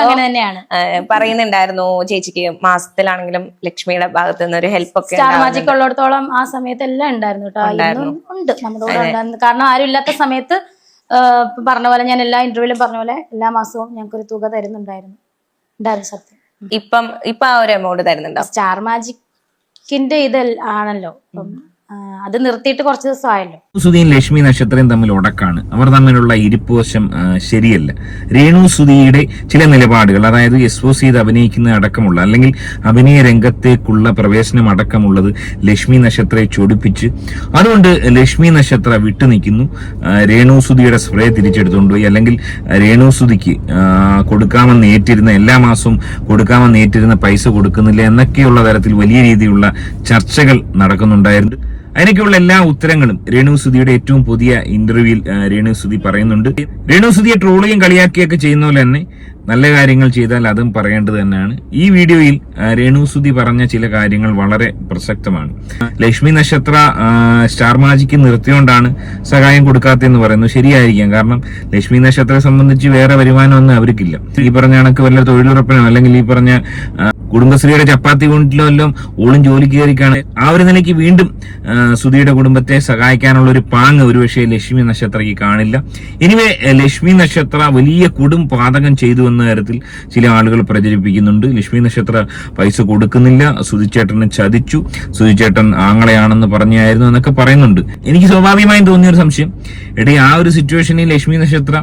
അങ്ങനെ തന്നെയാണ്. പറയുന്നുണ്ടായിരുന്നു ചേച്ചിക്ക് മാസത്തിലാണെങ്കിലും ലക്ഷ്മിയുടെ ഭാഗത്ത് നിന്ന് ഒരു ഹെൽപ്പ് ഒക്കെ സ്റ്റാർ മാജിക് ഉള്ളിടത്തോളം ആ സമയത്ത് എല്ലാം ഉണ്ടായിരുന്നു കേട്ടോ. ഉണ്ട് നമ്മുടെ കൂടെ ഉണ്ടായിരുന്നു. കാരണം ആരും ഇല്ലാത്ത സമയത്ത് പറഞ്ഞ പോലെ ഞാൻ എല്ലാ ഇന്റർവ്യൂവിലും പറഞ്ഞ പോലെ എല്ലാ മാസവും ഞങ്ങൾക്ക് ഒരു തുക തരുന്നുണ്ടായിരുന്നു. ഉണ്ടായിരുന്നു സത്യം. ഇപ്പം ഇപ്പൊ ആ ഒരു എമൗണ്ട് തരുന്നുണ്ടോ? സ്റ്റാർ മാജിക്കിന്റെ ഇത് ആണല്ലോ. അത് നിർത്തിയിട്ട് കുറച്ച് ദിവസമായല്ലോ. സുധിയും ലക്ഷ്മി നക്ഷത്രയും തമ്മിൽ ഉടക്കാണ്. അവർ തമ്മിലുള്ള ഇരിപ്പ് വശം ശരിയല്ല. രേണു സുധിയുടെ ചില നിലപാടുകൾ അതായത് എസ് ചെയ്ത് അഭിനയിക്കുന്ന അടക്കമുള്ള അല്ലെങ്കിൽ അഭിനയ രംഗത്തേക്കുള്ള പ്രവേശനം അടക്കമുള്ളത് ലക്ഷ്മി നക്ഷത്രയെ ചൊടിപ്പിച്ച് അതുകൊണ്ട് ലക്ഷ്മി നക്ഷത്ര വിട്ടു നിൽക്കുന്നു. രേണു സുധിയുടെ സ്പ്രേ തിരിച്ചെടുത്തുകൊണ്ടുപോയി അല്ലെങ്കിൽ രേണു സുധിക്ക് കൊടുക്കാമെന്ന് ഏറ്റിരുന്ന എല്ലാ മാസവും കൊടുക്കാമെന്ന് ഏറ്റിരുന്ന പൈസ കൊടുക്കുന്നില്ല എന്നൊക്കെയുള്ള തരത്തിൽ വലിയ രീതിയിലുള്ള ചർച്ചകൾ നടക്കുന്നുണ്ടായിരുന്നു. അതിനൊക്കെയുള്ള എല്ലാ ഉത്തരങ്ങളും രേണു സുധിയുടെ ഏറ്റവും പുതിയ ഇന്റർവ്യൂവിൽ രേണു സുധി പറയുന്നുണ്ട്. രേണു സുധിയെ ട്രോളിയും കളിയാക്കിയൊക്കെ ചെയ്യുന്ന പോലെ തന്നെ നല്ല കാര്യങ്ങൾ ചെയ്താൽ അതും പറയേണ്ടത് തന്നെയാണ്. ഈ വീഡിയോയിൽ രേണു സുധി പറഞ്ഞ ചില കാര്യങ്ങൾ വളരെ പ്രസക്തമാണ്. ലക്ഷ്മി നക്ഷത്ര സ്റ്റാർ മാജിക്ക് നിർത്തിയോണ്ടാണ് സഹായം കൊടുക്കാത്തതെന്ന് പറയുന്നു ശരിയായിരിക്കാം. കാരണം ലക്ഷ്മി നക്ഷത്രത്തെ സംബന്ധിച്ച് വേറെ വരുമാനമൊന്നും അവർക്കില്ല. ഈ പറഞ്ഞ കണക്ക് വല്ല തൊഴിലുറപ്പിനോ അല്ലെങ്കിൽ ഈ പറഞ്ഞ കുടുംബശ്രീയുടെ ചപ്പാത്തി യൂണിറ്റിലോ എല്ലാം ഓളും ജോലി കയറിക്കാണ്. ആ ഒരു നിലയ്ക്ക് വീണ്ടും സുധിയുടെ കുടുംബത്തെ സഹായിക്കാനുള്ള ഒരു പാങ് ഒരുപക്ഷെ ലക്ഷ്മി നക്ഷത്രയ്ക്ക് കാണില്ല. എനിവേ ലക്ഷ്മി നക്ഷത്ര വലിയ കുടും പാതകം ചെയ്തു എന്ന തരത്തിൽ ചില ആളുകൾ പ്രചരിപ്പിക്കുന്നുണ്ട്. ലക്ഷ്മി നക്ഷത്ര പൈസ കൊടുക്കുന്നില്ല. സുധിച്ചേട്ടനെ ചതിച്ചു. സുധിച്ചേട്ടൻ ആങ്ങളെയാണെന്ന് പറഞ്ഞായിരുന്നു എന്നൊക്കെ പറയുന്നുണ്ട്. എനിക്ക് സ്വാഭാവികമായും തോന്നിയ ഒരു സംശയം. എടീ ആ ഒരു സിറ്റുവേഷനിൽ ലക്ഷ്മി നക്ഷത്ര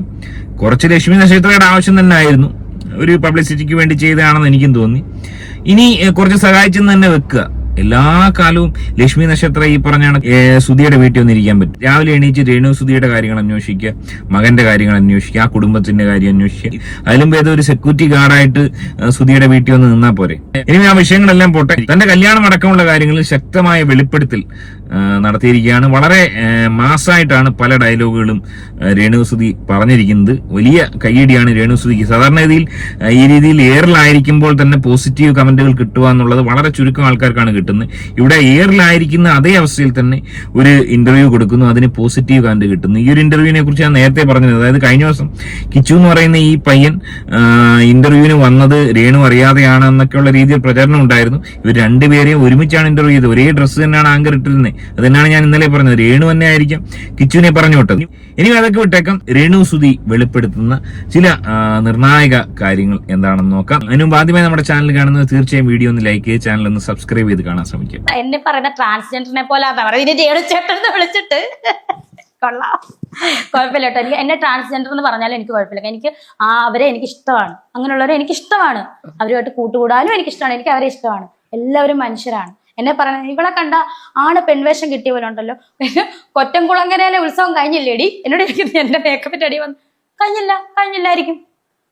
കുറച്ച് ലക്ഷ്മി നക്ഷത്രയുടെ ആവശ്യം തന്നെ ആയിരുന്നു ഒരു പബ്ലിസിറ്റിക്ക് വേണ്ടി ചെയ്തതാണെന്ന് എനിക്കും തോന്നി. ഇനി കുറച്ച് സഹായിച്ചെന്ന് തന്നെ വെക്കുക. എല്ലാ കാലവും ലക്ഷ്മി നക്ഷത്ര ഈ പറഞ്ഞാണ് സുധിയുടെ വീട്ടിൽ വന്നിരിക്കാൻ പറ്റും. രാവിലെ എണീച്ച് രേണു സുധിയുടെ കാര്യങ്ങൾ അന്വേഷിക്കുക മകന്റെ കാര്യങ്ങൾ അന്വേഷിക്കുക ആ കുടുംബത്തിന്റെ കാര്യം അന്വേഷിക്കുക. അതിലും ഭേദം ഒരു സെക്യൂരിറ്റി ഗാർഡായിട്ട് സുധിയുടെ വീട്ടിൽ വന്ന് നിന്നാ പോരെ. ഇനി ആ വിഷയങ്ങളെല്ലാം പോട്ടെ. തന്റെ കല്യാണം അടക്കമുള്ള കാര്യങ്ങളിൽ ശക്തമായ വെളിപ്പെടുത്തൽ നടത്തിയിരിക്കുകയാണ്. വളരെ മാസായിട്ടാണ് പല ഡയലോഗുകളും രേണുസുതി പറഞ്ഞിരിക്കുന്നത്. വലിയ കയ്യടിയാണ് രേണുസുതിക്ക്. സാധാരണഗതിയിൽ ഈ രീതിയിൽ എയറിലായിരിക്കുമ്പോൾ തന്നെ പോസിറ്റീവ് കമന്റുകൾ കിട്ടുക എന്നുള്ളത് വളരെ ചുരുക്കം ആൾക്കാർക്കാണ് കിട്ടുന്നത്. ഇവിടെ എയറിലായിരിക്കുന്ന അതേ അവസ്ഥയിൽ തന്നെ ഒരു ഇന്റർവ്യൂ കൊടുക്കുന്നു. അതിന് പോസിറ്റീവ് കമന്റ് കിട്ടുന്നു. ഈ ഒരു ഇന്റർവ്യൂവിനെ കുറിച്ച് ഞാൻ നേരത്തെ പറഞ്ഞത് അതായത് കഴിഞ്ഞ ദിവസം കിച്ചു എന്ന് പറയുന്ന ഈ പയ്യൻ ഇന്റർവ്യൂവിന് വന്നത് രേണു അറിയാതെയാണ് എന്നൊക്കെയുള്ള രീതിയിൽ പ്രചരണം ഉണ്ടായിരുന്നു. ഇവർ രണ്ടുപേരെയും ഒരുമിച്ചാണ് ഇന്റർവ്യൂ ചെയ്തത്. ഒരേ ഡ്രസ്സ് തന്നെയാണ് ആങ്കർ ഇട്ടിരുന്നത്. അത് തന്നെയാണ് ഞാൻ ഇന്നലെ പറഞ്ഞത്. രേണു തന്നെ ആയിരിക്കാം. കിച്ചുവിനെ പറഞ്ഞു വിട്ടത് ഇനി അതൊക്കെ വിട്ടേക്കാം. രേണു സുധി വെളിപ്പെടുത്തുന്ന ചില നിർണായക കാര്യങ്ങൾ എന്താണെന്ന് നോക്കാം. അതിനു ആദ്യമായി നമ്മുടെ ചാനൽ കാണുന്നത് തീർച്ചയായും വീഡിയോ ഒന്ന് ലൈക്ക് ചെയ്ത് ചാനൽ ഒന്ന് സബ്സ്ക്രൈബ് ചെയ്ത് കാണാൻ ശ്രമിക്കുക. എന്നെ പറയുന്ന ട്രാൻസ്ജെൻഡറിനെ പോലെ വിളിച്ചിട്ട്. കൊള്ളാം. കുഴപ്പമില്ല കേട്ടോ. എനിക്ക് എന്നെ ട്രാൻസ്ജെൻഡർ എന്ന് പറഞ്ഞാലും എനിക്ക് കുഴപ്പമില്ല. എനിക്ക് ആ അവരെ എനിക്ക് ഇഷ്ടമാണ് അങ്ങനെയുള്ളവരെ എനിക്ക് ഇഷ്ടമാണ് അവരുമായിട്ട് കൂട്ടുകൂടാനും എനിക്ക് ഇഷ്ടമാണ് എനിക്ക് അവരെ ഇഷ്ടമാണ്. എല്ലാവരും മനുഷ്യരാണ്. എന്നെ പറഞ്ഞ ഇവളെ കണ്ട ആണ് പെൺവേഷം കിട്ടിയ പോലെ ഉണ്ടല്ലോ. കൊറ്റംകുളങ്ങരയിലെ ഉത്സവം കഴിഞ്ഞില്ലേടി? എന്നോട് ഇരിക്കുന്നത് എന്റെ മേക്കപ്പിന്റെ അടി വന്നു കഴിഞ്ഞില്ല കഴിഞ്ഞില്ലായിരിക്കും.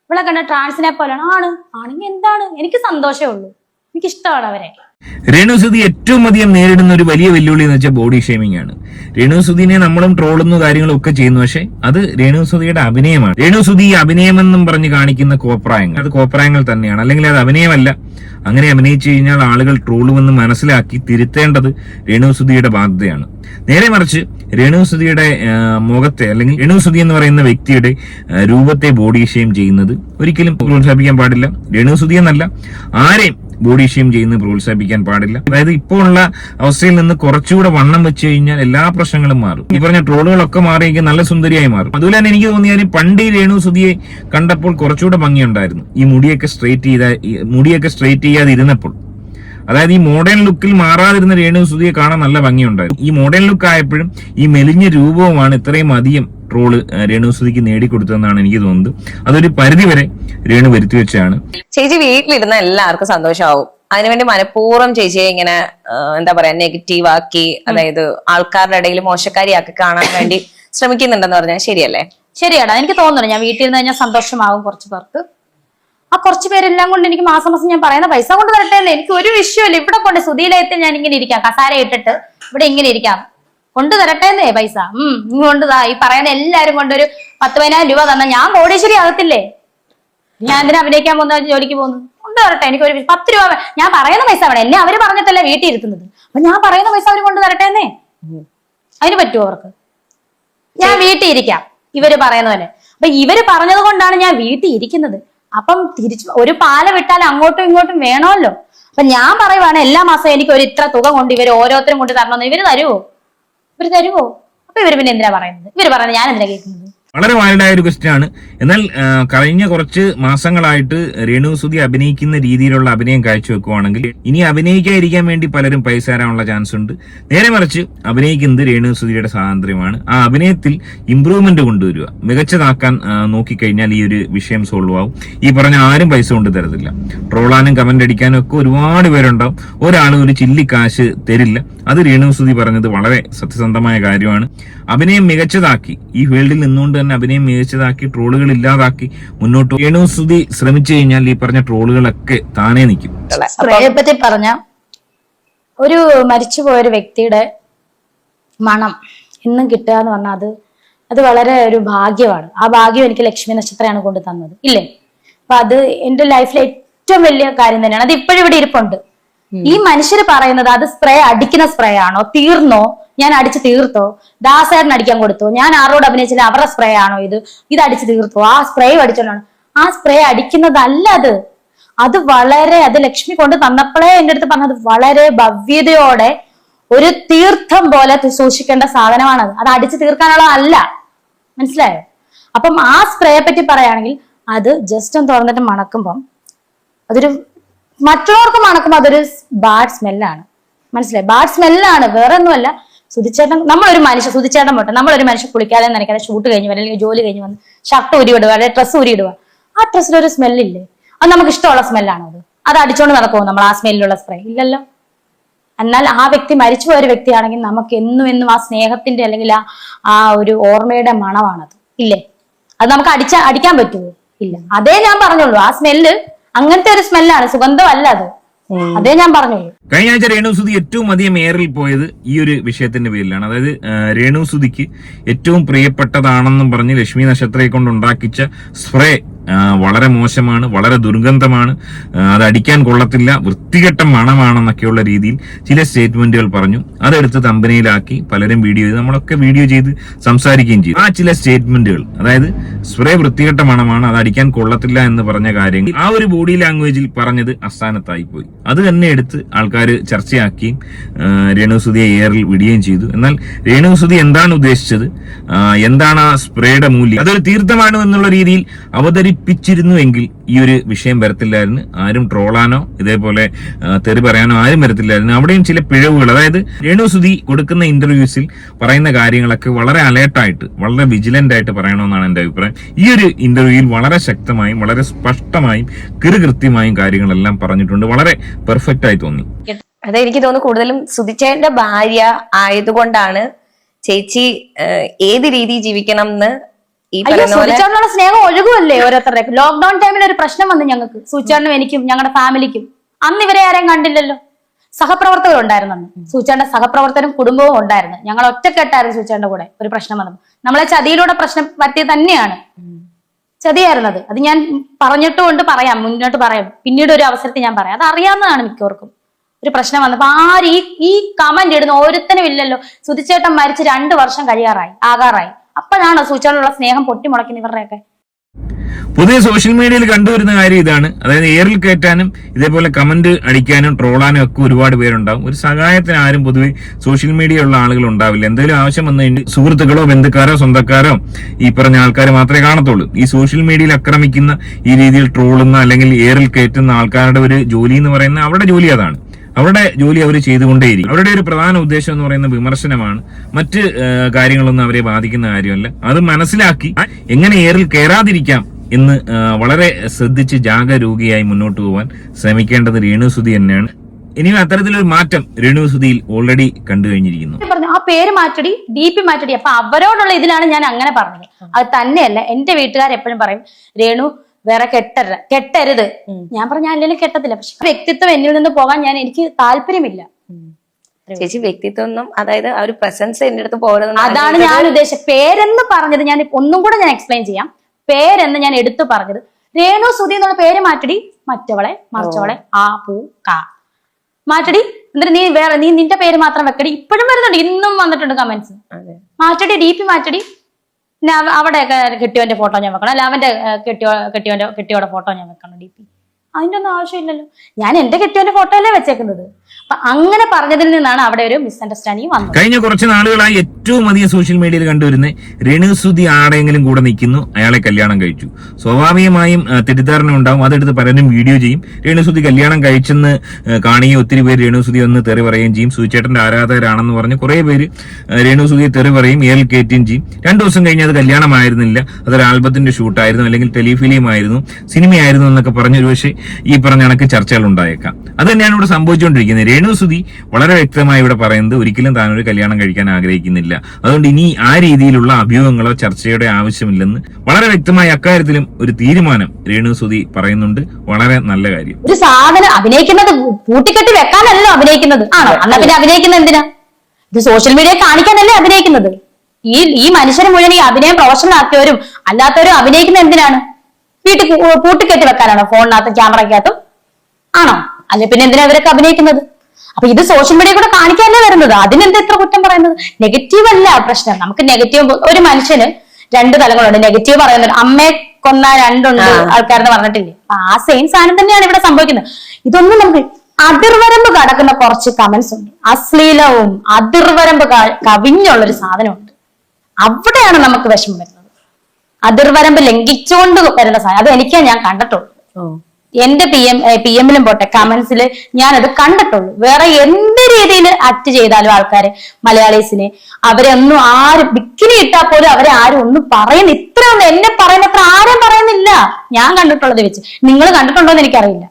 ഇവളെ കണ്ട ട്രാൻസിനെ പോലെയാണ് ആണ് ആണെങ്കിൽ എന്താണ്? എനിക്ക് സന്തോഷമേ ഉള്ളൂ. എനിക്ക് ഇഷ്ടമാണ് അവരെ രേണുസുതി ഏറ്റവും അധികം നേരിടുന്ന ഒരു വലിയ വെല്ലുവിളി എന്ന് വെച്ചാൽ ബോഡി ഷേമിംഗ് ആണ്. രേണുസുതിനെ നമ്മളും ട്രോളുന്നു കാര്യങ്ങളും ഒക്കെ ചെയ്യുന്നു പക്ഷെ അത് രേണുസുതിയുടെ അഭിനയമാണ്. രേണുസുതി അഭിനയം അഭിനയമെന്നും പറഞ്ഞ് കാണിക്കുന്ന കോപ്രായങ്ങൾ അത് കോപ്രായങ്ങൾ തന്നെയാണ്. അല്ലെങ്കിൽ അത് അഭിനയമല്ല. അങ്ങനെ അഭിനയിച്ചു കഴിഞ്ഞാൽ ആളുകൾ ട്രോളുമെന്ന് മനസ്സിലാക്കി തിരുത്തേണ്ടത് രേണുസുതിയുടെ ബാധ്യതയാണ്. നേരെ മറിച്ച് രേണുസുതിയുടെ മുഖത്തെ അല്ലെങ്കിൽ രേണുസുതി എന്ന് പറയുന്ന വ്യക്തിയുടെ രൂപത്തെ ബോഡി ഷെയിം ചെയ്യുന്നത് ഒരിക്കലും പ്രോത്സാഹിപ്പിക്കാൻ പാടില്ല. രേണുസുതി എന്നല്ല ആരെയും ബോഡി ഷെയിം ചെയ്യുന്നത് പ്രോത്സാഹിപ്പിക്കാൻ പാടില്ല. അതായത് ഇപ്പോൾ ഉള്ള അവസ്ഥയിൽ നിന്ന് കുറച്ചുകൂടെ വണ്ണം വെച്ച് കഴിഞ്ഞാൽ എല്ലാ പ്രശ്നങ്ങളും മാറും. ഈ പറഞ്ഞ ട്രോളുകളൊക്കെ മാറിയെങ്കിൽ നല്ല സുന്ദരിയായി മാറും. അതുപോലെ തന്നെ എനിക്ക് തോന്നിയാൽ പണ്ട് ഈ രേണു സുധിയെ കണ്ടപ്പോൾ കുറച്ചുകൂടെ ഭംഗിയുണ്ടായിരുന്നു. ഈ മുടിയൊക്കെ സ്ട്രെയിറ്റ് ചെയ്ത മുടിയൊക്കെ സ്ട്രെയിറ്റ് ചെയ്യാതെ ഇരുന്നപ്പോൾ അതായത് ഈ മോഡേൺ ലുക്കിൽ മാറാതിരുന്ന രേണു സുധിയെ കാണാൻ നല്ല ഭംഗിയുണ്ടായിരുന്നു. ഈ മോഡേൺ ലുക്ക് ആയപ്പോഴും ഈ മെലിഞ്ഞ രൂപവുമാണ് ഇത്രയും അധികം ട്രോൾ രേണു സുധിക്ക് നേടിക്കൊടുത്തതെന്നാണ് എനിക്ക് തോന്നുന്നത്. അതൊരു പരിധി വരെ രേണു വരുത്തി വെച്ചാണ്. ചേച്ചി വീട്ടിലിരുന്ന എല്ലാവർക്കും സന്തോഷമാവും. അതിനുവേണ്ടി മനഃപൂർവം ചേച്ചിയെ ഇങ്ങനെ എന്താ പറയാ നെഗറ്റീവ് ആക്കി അതായത് ആൾക്കാരുടെ ഇടയിൽ മോശക്കാരിയാക്കി കാണാൻ വേണ്ടി ശ്രമിക്കുന്നുണ്ടെന്ന് പറഞ്ഞാൽ ശരിയല്ലേ? ശരിയാടാ. എനിക്ക് തോന്നുന്നു ഞാൻ വീട്ടിൽ നിന്ന് കഴിഞ്ഞാൽ സന്തോഷമാവും കുറച്ച് പേർക്ക്. ആ കുറച്ച് പേരെല്ലാം കൊണ്ട് എനിക്ക് മാസം മാസം ഞാൻ പറയുന്ന പൈസ കൊണ്ട് തരട്ടെ എന്ന് എനിക്ക് ഒരു വിഷയമില്ല ഇവിടെ കൊണ്ട് സുധീലയത്തിൽ ഞാൻ ഇങ്ങനെ ഇരിക്കാം. കസാര ഇട്ടിട്ട് ഇവിടെ ഇങ്ങനെ ഇരിക്കാം. കൊണ്ട് തരട്ടേന്നേ പൈസ. ഉം കൊണ്ടുതാ കൊണ്ട് ഈ പറയുന്ന എല്ലാരും കൊണ്ടൊരു പത്ത് പതിനായിരം രൂപ തന്ന. ഞാൻ കോടീശ്വരി ആകത്തില്ലേ? ഞാൻ എന്തിനാ അഭിനയിക്കാൻ പോകുന്ന? ജോലിക്ക് പോകുന്നു? കൊണ്ട് തരട്ടെ എനിക്ക് ഒരു പത്ത് രൂപ ഞാൻ പറയുന്ന പൈസ വേണം എന്നെ അവർ പറഞ്ഞിട്ടല്ലേ വീട്ടിൽ ഇരുത്തുന്നത്. അപ്പൊ ഞാൻ പറയുന്ന പൈസ അവർ കൊണ്ടുതരട്ടെ തരട്ടേന്നേ? അതിന് പറ്റുമോ അവർക്ക്? ഞാൻ വീട്ടിൽ ഇരിക്കാം ഇവർ പറയുന്ന പോലെ. അപ്പൊ ഇവർ പറഞ്ഞത് കൊണ്ടാണ് ഞാൻ വീട്ടിൽ ഇരിക്കുന്നത്. അപ്പം തിരിച്ചു ഒരു പാല വിട്ടാൽ അങ്ങോട്ടും ഇങ്ങോട്ടും വേണമല്ലോ. അപ്പൊ ഞാൻ പറയുവാണ് എല്ലാ മാസവും എനിക്ക് ഒരു ഇത്ര തുക കൊണ്ട് ഇവർ ഓരോരുത്തരും കൊണ്ട് തരണമെന്ന്. ഇവർ തരുവോ? ഇവർ തരുമോ അപ്പൊ ഇവർ പിന്നെ എന്തിനാ പറയുന്നത്? ഇവർ പറയുന്നത് ഞാൻ എന്തിനാ കേൾക്കുന്നത്? വളരെ വാലിഡായ ഒരു ക്വസ്റ്റ്യൻ ആണ്. എന്നാൽ കഴിഞ്ഞ കുറച്ച് മാസങ്ങളായിട്ട് രേണു സുധി അഭിനയിക്കുന്ന രീതിയിലുള്ള അഭിനയം കാഴ്ചവെക്കുവാണെങ്കിൽ ഇനി അഭിനയിക്കാതിരിക്കാൻ വേണ്ടി പലരും പൈസ തരാനുള്ള ചാൻസ് ഉണ്ട്. നേരെ മറിച്ച് അഭിനയിക്കുന്നത് രേണു സുധിയുടെ സ്വാതന്ത്ര്യമാണ്. ആ അഭിനയത്തിൽ ഇംപ്രൂവ്മെന്റ് കൊണ്ടുവരിക മികച്ചതാക്കാൻ നോക്കിക്കഴിഞ്ഞാൽ ഈ ഒരു വിഷയം സോൾവ് ആവും. ഈ പറഞ്ഞ ആരും പൈസ കൊണ്ട് തരത്തില്ല. ട്രോളാനും കമന്റ് അടിക്കാനും ഒക്കെ ഒരുപാട് പേരുണ്ടാവും. ഒരാൾ ഒരു ചില്ലി കാശ് തരില്ല. അത് രേണു സുധി പറഞ്ഞത് വളരെ സത്യസന്ധമായ കാര്യമാണ്. അഭിനയം മികച്ചതാക്കി ഈ ഫീൽഡിൽ നിന്നുകൊണ്ട് തന്നെ അഭിനയം മികച്ചതാക്കി ട്രോളുകൾ ഇല്ലാതാക്കി മുന്നോട്ട് സുധി ശ്രമിച്ചു കഴിഞ്ഞാൽ ഈ പറഞ്ഞ ട്രോളുകളൊക്കെ താനേ നിൽക്കും. സ്പ്രേയെ പറഞ്ഞ ഒരു മരിച്ചുപോയ ഒരു വ്യക്തിയുടെ മണം ഇന്നും കിട്ടുക എന്ന് പറഞ്ഞാൽ അത് അത് വളരെ ഒരു ഭാഗ്യമാണ്. ആ ഭാഗ്യം എനിക്ക് ലക്ഷ്മി നക്ഷത്രമാണ് കൊണ്ട് തന്നത്. ഇല്ലേ? അപ്പൊ അത് എന്റെ ലൈഫിലെ ഏറ്റവും വലിയ കാര്യം തന്നെയാണ്. അത് ഇപ്പോഴും ഇവിടെ ഇരിപ്പുണ്ട്. ഈ മനുഷ്യർ പറയുന്നത് അത് സ്പ്രേ അടിക്കുന്ന സ്പ്രേ ആണോ? തീർന്നോ? ഞാൻ അടിച്ച് തീർത്തോ? ദാസേരൻ അടിക്കാൻ കൊടുത്തോ? ഞാൻ ആരോട് അഭിനയിച്ചില്ല അവരുടെ സ്പ്രേ ആണോ ഇത്? ഇത് അടിച്ച് തീർത്തോ? ആ സ്പ്രേ അടിച്ചോണ്ടാണ്. ആ സ്പ്രേ അടിക്കുന്നതല്ല അത്. അത് വളരെ അത് ലക്ഷ്മി കൊണ്ട് തന്നപ്പോഴേ എന്റെ അടുത്ത് പറഞ്ഞത് വളരെ ഭവ്യതയോടെ ഒരു തീർത്ഥം പോലെ സൂക്ഷിക്കേണ്ട സാധനമാണ് അത്. അടിച്ചു തീർക്കാനുള്ള അല്ല മനസ്സിലായോ? അപ്പം ആ സ്പ്രേയെ പറ്റി പറയുകയാണെങ്കിൽ അത് ജസ്റ്റ് ഒന്ന് തുറന്നിട്ട് മണക്കുമ്പം അതൊരു മറ്റുള്ളവർക്ക് മണക്കുമ്പോൾ അതൊരു ബാഡ് സ്മെല്ലാണ് മനസ്സിലായി? ബാഡ് സ്മെല്ലാണ് വേറെ ഒന്നുമല്ല സുതിച്ചേട്ടൻ നമ്മളൊരു മനുഷ്യ സുതിച്ചേട്ടൻ പോട്ടെ. നമ്മളൊരു മനുഷ്യ കുളിക്കാതെ നനയ്ക്കാതെ ഷൂട്ട് കഴിഞ്ഞ് വരാം അല്ലെങ്കിൽ ജോലി കഴിഞ്ഞ് വന്ന് ഷർട്ട് ഊരി വിടുക അല്ലെങ്കിൽ ഡ്രസ്സ് ഊരി ഇടുക ആ ഡ്രസ്സിലൊരു സ്മെല്ലില്ലേ അത് നമുക്ക് ഇഷ്ടമുള്ള സ്മെല്ലാണോ അത്? അത് അടിച്ചോണ്ട് നടക്കുമോ നമ്മൾ ആ സ്മെല്ലുള്ള സ്പ്രേ ഇല്ലല്ലോ. എന്നാൽ ആ വ്യക്തി മരിച്ചുപോയ ഒരു വ്യക്തിയാണെങ്കിൽ നമുക്ക് എന്നും എന്നും ആ സ്നേഹത്തിന്റെ അല്ലെങ്കിൽ ആ ആ ഒരു ഓർമ്മയുടെ മണമാണത്. ഇല്ലേ? അത് നമുക്ക് അടിച്ച അടിക്കാൻ പറ്റുമോ ഇല്ല. അതേ ഞാൻ പറഞ്ഞുള്ളൂ. ആ സ്മെല്ല് അങ്ങനത്തെ ഒരു സ്മെല്ലാണ് സുഗന്ധമല്ല അത്. അതേ ഞാൻ പറഞ്ഞുള്ളൂ കഴിഞ്ഞ ആഴ്ച രേണു സുധി ഏറ്റവും അധികം എയറിൽ പോയത് ഈ ഒരു വിഷയത്തിന്റെ പേരിലാണ്. അതായത് രേണുസുതിക്ക് രേണു സുധിക്ക് ഏറ്റവും പ്രിയപ്പെട്ടതാണെന്നും പറഞ്ഞ് ലക്ഷ്മി നക്ഷത്രയെ കൊണ്ട് ഉണ്ടാക്കിച്ച സ്പ്രേ വളരെ മോശമാണ് വളരെ ദുർഗന്ധമാണ്. അത് അടിക്കാൻ കൊള്ളത്തില്ല വൃത്തികെട്ട മണമാണെന്നൊക്കെയുള്ള രീതിയിൽ ചില സ്റ്റേറ്റ്മെന്റുകൾ പറഞ്ഞു. അതെടുത്ത് തമ്പനയിലാക്കി പലരും വീഡിയോ ചെയ്ത് നമ്മളൊക്കെ വീഡിയോ ചെയ്ത് സംസാരിക്കുകയും ചെയ്തു. ആ ചില സ്റ്റേറ്റ്മെന്റുകൾ അതായത് സ്പ്രേ വൃത്തികെട്ട മണമാണ് അത് അടിക്കാൻ കൊള്ളത്തില്ല എന്ന് പറഞ്ഞ കാര്യങ്ങൾ ആ ഒരു ബോഡി ലാംഗ്വേജിൽ പറഞ്ഞത് അസ്ഥാനത്തായി പോയി. അത് തന്നെ എടുത്ത് ആൾക്കാർ ചർച്ചയാക്കുകയും രേണുസുതിയെ എയറിൽ വിടുകയും ചെയ്തു. എന്നാൽ രേണുസുതി എന്താണ് ഉദ്ദേശിച്ചത്? എന്താണ് ആ സ്പ്രേയുടെ മൂല്യം? അതൊരു തീർത്ഥമാണ് എന്നുള്ള രീതിയിൽ അവതരിപ്പിച്ചിരുന്നുവെങ്കിൽ ഈ ഒരു വിഷയം വരത്തില്ലായിരുന്നു. ആരും ട്രോളാനോ ഇതേപോലെ തെറി പറയാനോ ആരും വരത്തില്ലായിരുന്നു. അവിടെയും ചില പിഴവുകൾ അതായത് രേണുസുതി കൊടുക്കുന്ന ഇന്റർവ്യൂസിൽ പറയുന്ന കാര്യങ്ങളൊക്കെ വളരെ അലേർട്ടായിട്ട് വളരെ വിജിലന്റ് ആയിട്ട് പറയണമെന്നാണ് എന്റെ അഭിപ്രായം. ഈ ഒരു ഇന്റർവ്യൂവിൽ വളരെ ശക്തമായും വളരെ സ്പഷ്ടമായും കൃത്യമായും കാര്യങ്ങളെല്ലാം പറഞ്ഞിട്ടുണ്ട്. വളരെ പെർഫെക്റ്റ് ആയി തോന്നി. അതെ എനിക്ക് തോന്നുന്നു കൂടുതലും സുധിച്ചേന്റെ ഭാര്യ ആയതുകൊണ്ടാണ് ചേച്ചി ഏത് രീതി ജീവിക്കണം എന്ന് ഈ സൂചിച്ചാറിനുള്ള സ്നേഹം ഒഴുകുമല്ലേ ഓരോരുത്തരുടെ ലോക്ക്ഡൌൺ ടൈമിൽ ഒരു പ്രശ്നം വന്നു ഞങ്ങൾക്ക്. സുചാറിനും എനിക്കും ഞങ്ങളുടെ ഫാമിലിക്കും. അന്ന് ഇവരെ ആരെയും കണ്ടില്ലല്ലോ. സഹപ്രവർത്തകർ ഉണ്ടായിരുന്നു അന്ന്. സൂചാന്റെ സഹപ്രവർത്തനും കുടുംബവും ഉണ്ടായിരുന്നു. ഞങ്ങൾ ഒറ്റക്കെട്ടായിരുന്നു സൂചാന്റെ കൂടെ. ഒരു പ്രശ്നം വന്നു. നമ്മളെ ചതിയിലൂടെ പ്രശ്നം പറ്റിയത് തന്നെയാണ്. ചതിയായിരുന്നത്. അത് ഞാൻ പറഞ്ഞിട്ട് കൊണ്ട് പറയാം. മുന്നോട്ട് പറയാം. പിന്നീട് ഒരു അവസരത്തിൽ ഞാൻ പറയാം. അത് അറിയാവുന്നതാണ് മിക്കവർക്കും. ഒരു പ്രശ്നം വന്നപ്പോ ആര് ഈ ഈ കമന്റ് ഇടുന്ന ഓരോരുത്തരും ഇല്ലല്ലോ സുതിച്ചേട്ടൻ മരിച്ച് രണ്ട് വർഷം കഴിയാറായി ആകാറായി. അപ്പോഴാണോ സൂചനയുള്ള സ്നേഹം പൊട്ടിമുളക്കുന്ന ഇവരുടെയൊക്കെ? പൊതുവെ സോഷ്യൽ മീഡിയയിൽ കണ്ടുവരുന്ന കാര്യം ഇതാണ്. അതായത് എയറിൽ കയറ്റാനും ഇതേപോലെ കമന്റ് അടിക്കാനും ട്രോളാനും ഒക്കെ ഒരുപാട് പേരുണ്ടാവും. ഒരു സഹായത്തിന് ആരും പൊതുവെ സോഷ്യൽ മീഡിയ ഉള്ള ആളുകൾ ഉണ്ടാവില്ല. എന്തെങ്കിലും ആവശ്യം വന്നു കഴിഞ്ഞാൽ സുഹൃത്തുക്കളോ ബന്ധുക്കാരോ സ്വന്തക്കാരോ ഈ പറഞ്ഞ ആൾക്കാരെ മാത്രമേ കാണത്തുള്ളൂ. ഈ സോഷ്യൽ മീഡിയയിൽ ആക്രമിക്കുന്ന ഈ രീതിയിൽ ട്രോളുന്ന അല്ലെങ്കിൽ എയറിൽ കയറ്റുന്ന ആൾക്കാരുടെ ഒരു ജോലി എന്ന് പറയുന്ന അവരുടെ ജോലി അതാണ്. അവരുടെ ജോലി അവർ ചെയ്തുകൊണ്ടേയിരിക്കും. അവരുടെ ഒരു പ്രധാന ഉദ്ദേശം എന്ന് പറയുന്ന വിമർശനമാണ്. മറ്റ് കാര്യങ്ങളൊന്നും അവരെ ബാധിക്കുന്ന കാര്യമല്ല. അത് മനസ്സിലാക്കി എങ്ങനെ ഏറിൽ കയറാതിരിക്കാം എന്ന് വളരെ ശ്രദ്ധിച്ച് ജാഗരൂകിയായി മുന്നോട്ട് പോകാൻ ശ്രമിക്കേണ്ടത് രേണുസുതി തന്നെയാണ്. ഇനിയും അത്തരത്തിലൊരു മാറ്റം രേണുസുതിയിൽ ഓൾറെഡി കണ്ടു കഴിഞ്ഞിരിക്കുന്നു. പറഞ്ഞു ആ പേര് മാറ്റടി ഡി പി മാറ്റടി അപ്പൊ അവരോടുള്ള ഇതിലാണ് ഞാൻ അങ്ങനെ പറഞ്ഞത്. അത് തന്നെയല്ല എന്റെ വീട്ടുകാർ എപ്പോഴും പറയും രേണു വേറെ കെട്ടരുത്. കെട്ടരുത് ഞാൻ പറഞ്ഞ അല്ലെങ്കിൽ കെട്ടത്തില്ല. പക്ഷെ വ്യക്തിത്വം എന്നിൽ നിന്ന് പോകാൻ ഞാൻ എനിക്ക് താല്പര്യമില്ല. ചേച്ചി വ്യക്തിത്വം ഒന്നും അതായത് ആ ഒരു പ്രസൻസ് എന്റെ അടുത്ത് പോകരുത് അതാണ് ഞാൻ ഉദ്ദേശിച്ചത്. പേരെന്ന് പറഞ്ഞത് ഞാൻ ഒന്നും കൂടെ ഞാൻ എക്സ്പ്ലെയിൻ ചെയ്യാം. പേരെന്ന് ഞാൻ എടുത്തു പറഞ്ഞത്. രേണു സുതി എന്നുള്ള പേര് മാറ്റടി. മറ്റവളെ മറിച്ചവളെ ആ പൂ കാ. മാറ്റടി എന്നിട്ട് നീ വേറെ നീ നിന്റെ പേര് മാത്രം വെക്കടി. ഇപ്പോഴും വരുന്നുണ്ട്. ഇന്നും വന്നിട്ടുണ്ട് കമന്റ്സ് മാറ്റടി ഡി പി മാറ്റടി. പിന്നെ അവ- അവിടെയൊക്കെ കെട്ടിയോന്റെ ഫോട്ടോ ഞാൻ വെക്കണം. അല്ല അവന്റെ കെട്ടിയോ കെട്ടിയോന്റെ കെട്ടിയോടെ ഫോട്ടോ ഞാൻ വെക്കണം ഡി പി അതിന്റെ ഒന്നും ആവശ്യമില്ലല്ലോ. ഞാൻ എന്റെ കെട്ടിയോന്റെ ഫോട്ടോ അല്ലേ വെച്ചേക്കുന്നത്. അങ്ങനെ പറഞ്ഞതിൽ നിന്നാണ് അവിടെ ഒരു മിസ്അണ്ടർസ്റ്റാൻഡിങ് വന്നത്. കഴിഞ്ഞ കുറച്ച് നാളുകളായി ഏറ്റവും അധികം സോഷ്യൽ മീഡിയയിൽ കണ്ടുവരുന്ന രേണുസുതി ആടെങ്കിലും കൂടെ നിൽക്കുന്നു അയാളെ കല്യാണം കഴിച്ചു. സ്വാഭാവികമായും തെറ്റിദ്ധാരണ ഉണ്ടാവും. അതെടുത്ത് പലരും വീഡിയോ ചെയ്യും. രേണുസുതി കല്യാണം കഴിച്ചെന്ന് കാണുകയും ഒത്തിരി പേര് രേണുസുതി ഒന്ന് തെറി പറയുകയും ചെയ്യും. സുചേട്ടന്റെ ആരാധകരാണെന്ന് പറഞ്ഞ് കുറെ പേര് രേണുസുതിയെ തെറി പറയും ഏൽ കയറ്റുകയും ചെയ്യും. രണ്ടു ദിവസം കഴിഞ്ഞ് അത് കല്യാണമായിരുന്നില്ല. അതൊരു ആൽബത്തിന്റെ ഷൂട്ടായിരുന്നു അല്ലെങ്കിൽ ടെലിഫിലിം ആയിരുന്നു സിനിമയായിരുന്നു എന്നൊക്കെ പറഞ്ഞ് ഒരുപക്ഷെ ഈ പറഞ്ഞ കണക്ക് ചർച്ചകൾ ഉണ്ടായേക്കാം. അത് തന്നെയാണ് ഇവിടെ സംഭവിച്ചുകൊണ്ടിരിക്കുന്നത്. രേണുസുതി വളരെ വ്യക്തമായി ഇവിടെ പറയുന്നത് ഒരിക്കലും താൻ ഒരു കല്യാണം കഴിക്കാൻ ആഗ്രഹിക്കുന്നില്ല. അതുകൊണ്ട് ഇനി ആ രീതിയിലുള്ള അഭ്യൂഹങ്ങളോ ചർച്ചയുടെ ആവശ്യമില്ലെന്ന് വളരെ വ്യക്തമായി അക്കാര്യത്തിലും ഒരു തീരുമാനം രേണുസുതി പറയുന്നുണ്ട്. വളരെ നല്ല കാര്യം. ഒരു സാധനം അഭിനയിക്കുന്നത് കൂട്ടിക്കെട്ടി വെക്കാനല്ലോ അഭിനയിക്കുന്നത്. ആണോ? അല്ല പിന്നെ അഭിനയിക്കുന്നത് എന്തിനാ? ഇത് സോഷ്യൽ മീഡിയ കാണിക്കാനല്ലേ അഭിനയിക്കുന്നത്? ഈ ഈ മനുഷ്യന് മുഴുവൻ ഈ അഭിനയം പ്രൊഫഷണൽ ആക്കിയവരും അല്ലാത്തവരും അഭിനയിക്കുന്നത് എന്തിനാണ്? വീട്ടിൽ കൂട്ടിക്കെട്ടി പൂട്ടിക്കെട്ടി വെക്കാനാണോ? ഫോണിനകത്തും ക്യാമറയ്ക്കകത്തും. ആണോ? അല്ലെ പിന്നെ എന്തിനാ ഇവരൊക്കെ അഭിനയിക്കുന്നത്? അപ്പൊ ഇത് സോഷ്യൽ മീഡിയ കൂടെ കാണിക്കാനല്ലേ വരുന്നത്? അതിനെന്താ ഇത്ര കുറ്റം പറയുന്നത്? നെഗറ്റീവ് അല്ല പ്രശ്നം. നമുക്ക് നെഗറ്റീവ് ഒരു മനുഷ്യന് രണ്ട് തലങ്ങളുണ്ട്. നെഗറ്റീവ് പറയുന്നത് അമ്മയെ കൊന്ന രണ്ടുണ്ട് ആൾക്കാരെന്ന് പറഞ്ഞിട്ടില്ലേ? അപ്പൊ ആ സെയിം സാധനം തന്നെയാണ് ഇവിടെ സംഭവിക്കുന്നത്. ഇതൊന്നും നമുക്ക് അതിർവരമ്പ് കടക്കുന്ന കുറച്ച് കമന്റ്സ് ഉണ്ട്. അശ്ലീലവും അതിർവരമ്പ് കവിഞ്ഞുള്ള കവിഞ്ഞുള്ളൊരു സാധനമുണ്ട്. അവിടെയാണ് നമുക്ക് വിഷമം വരുന്നത്. അതിർവരമ്പ് ലംഘിച്ചുകൊണ്ട് വരുന്ന സാധനം. അത് എനിക്കാ ഞാൻ കണ്ടിട്ടുള്ളൂ എന്റെ പി എം പി എമ്മിലും പോട്ടെ കമന്റ്സിൽ ഞാനത് കണ്ടിട്ടുള്ളൂ. വേറെ എന്ത് രീതിയിൽ ആക്ട് ചെയ്താലും ആൾക്കാര് മലയാളീസിനെ അവരെ ഒന്നും ആരും ബിക്കിനി ഇട്ടാൽ പോലും അവരെ ആരും ഒന്നും പറയുന്ന ഇത്ര എന്നെ പറയുന്നത്ര ആരും പറയുന്നില്ല. ഞാൻ കണ്ടിട്ടുള്ളത് വെച്ച്. നിങ്ങൾ കണ്ടിട്ടുണ്ടോ എന്ന് എനിക്കറിയില്ല.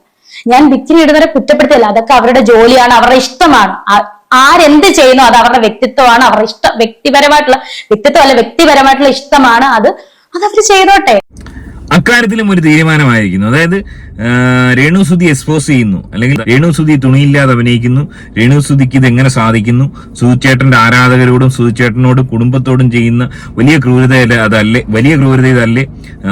ഞാൻ ബിക്കിനി ഇടുന്നവരെ കുറ്റപ്പെടുത്തില്ല അതൊക്കെ അവരുടെ ജോലിയാണ് അവരുടെ ഇഷ്ടമാണ്. ആരെന്ത് ചെയ്യുന്നു അത് അവരുടെ വ്യക്തിത്വമാണ് അവരുടെ ഇഷ്ടം വ്യക്തിപരമായിട്ടുള്ള വ്യക്തിത്വം അല്ല വ്യക്തിപരമായിട്ടുള്ള ഇഷ്ടമാണ്. അത് അത് അവർ ചെയ്തോട്ടെ. അക്കാര്യത്തിലും ഒരു തീരുമാനമായിരിക്കുന്നു. അതായത് രേണുസുതി എക്സ്പോസ് ചെയ്യുന്നു. അല്ലെങ്കിൽ രേണുസുതി തുണിയില്ലാതെ അഭിനയിക്കുന്നു. രേണുസുതിക്ക് ഇത് എങ്ങനെ സാധിക്കുന്നു? സുചേട്ടന്റെ ആരാധകരോടും സുചേട്ടനോടും കുടുംബത്തോടും ചെയ്യുന്ന വലിയ ക്രൂരത അതല്ലേ വലിയ ക്രൂരത ഇതല്ലേ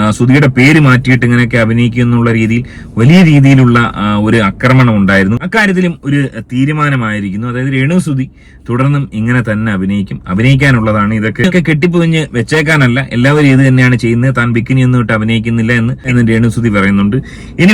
സുധിയുടെ പേര് മാറ്റിയിട്ട് ഇങ്ങനെയൊക്കെ അഭിനയിക്കും എന്നുള്ള രീതിയിൽ വലിയ രീതിയിലുള്ള ഒരു ആക്രമണം ഉണ്ടായിരുന്നു. അക്കാര്യത്തിലും ഒരു തീരുമാനമായിരിക്കുന്നു. അതായത് രേണുസുതി തുടർന്നും ഇങ്ങനെ തന്നെ അഭിനയിക്കും. അഭിനയിക്കാനുള്ളതാണ് ഇതൊക്കെ. കെട്ടിപ്പൊതിഞ്ഞ് വെച്ചേക്കാനല്ല. എല്ലാവരും ഇത് തന്നെയാണ് ചെയ്യുന്നത്. താൻ ബിക്കിനി ഒന്നും ഇട്ട് അഭിനയിക്കുന്നില്ല എന്ന് രേണുസുതി പറയുന്നുണ്ട്.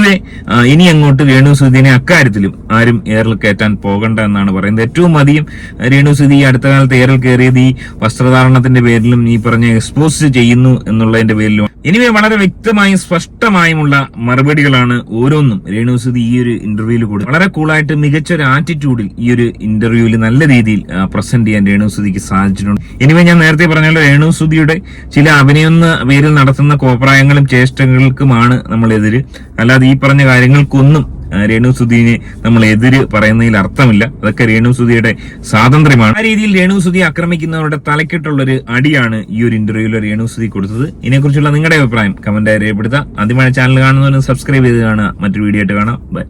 എനിവേ ഇനി അങ്ങോട്ട് രേണുസുതിനെ അക്കാര്യത്തിലും ആരും ഏറിൽ കയറ്റാൻ പോകണ്ട എന്നാണ് പറയുന്നത്. ഏറ്റവും അധികം രേണുസുതി ഈ അടുത്ത കാലത്ത് ഏറിൽ കയറിയത് ഈ വസ്ത്രധാരണത്തിന്റെ പേരിലും ഈ പറഞ്ഞ എക്സ്പോസ് ചെയ്യുന്നു എന്നുള്ളതിന്റെ പേരിലും. എനിവേ വളരെ വ്യക്തമായും സ്പഷ്ടമായുമുള്ള മറുപടികളാണ് ഓരോന്നും രേണുസുതി ഈ ഒരു ഇന്റർവ്യൂവിൽ കൂടി വളരെ കൂളായിട്ട് മികച്ച ഒരു ആറ്റിറ്റ്യൂഡിൽ ഈ ഒരു ഇന്റർവ്യൂവിൽ നല്ല രീതിയിൽ പ്രസന്റ് ചെയ്യാൻ രേണുസുതിക്ക് സാധിച്ചിട്ടുണ്ട്. എനിവേ ഞാൻ നേരത്തെ പറഞ്ഞല്ലോ രേണുസുതിയുടെ ചില അഭിനയൊന്ന പേരിൽ നടത്തുന്ന കോപ്രായങ്ങളും ചേഷ്ടകൾക്കുമാണ് നമ്മളെതിര്. അല്ലാതെ ഈ പറഞ്ഞ കാര്യങ്ങൾക്കൊന്നും രേണു രേണുസുതിനെ നമ്മൾ എതിര് പറയുന്നതിൽ അർത്ഥമില്ല. അതൊക്കെ രേണുസുതിയുടെ സ്വാതന്ത്ര്യമാണ്. ആ രീതിയിൽ രേണു രേണുസുതി ആക്രമിക്കുന്നവരുടെ തലക്കിട്ടുള്ള ഒരു അടിയാണ് ഈ ഒരു ഇന്റർവ്യൂവിൽ രേണുസുതി കൊടുത്തത്. ഇതിനെക്കുറിച്ചുള്ള നിങ്ങളുടെ അഭിപ്രായം കമന്റായി രേഖപ്പെടുത്താം ആദ്യമായ ചാനൽ കാണുന്നവരും സബ്സ്ക്രൈബ് ചെയ്ത് കാണുക. മറ്റൊരു വീഡിയോ ആയിട്ട് കാണാം. ബൈ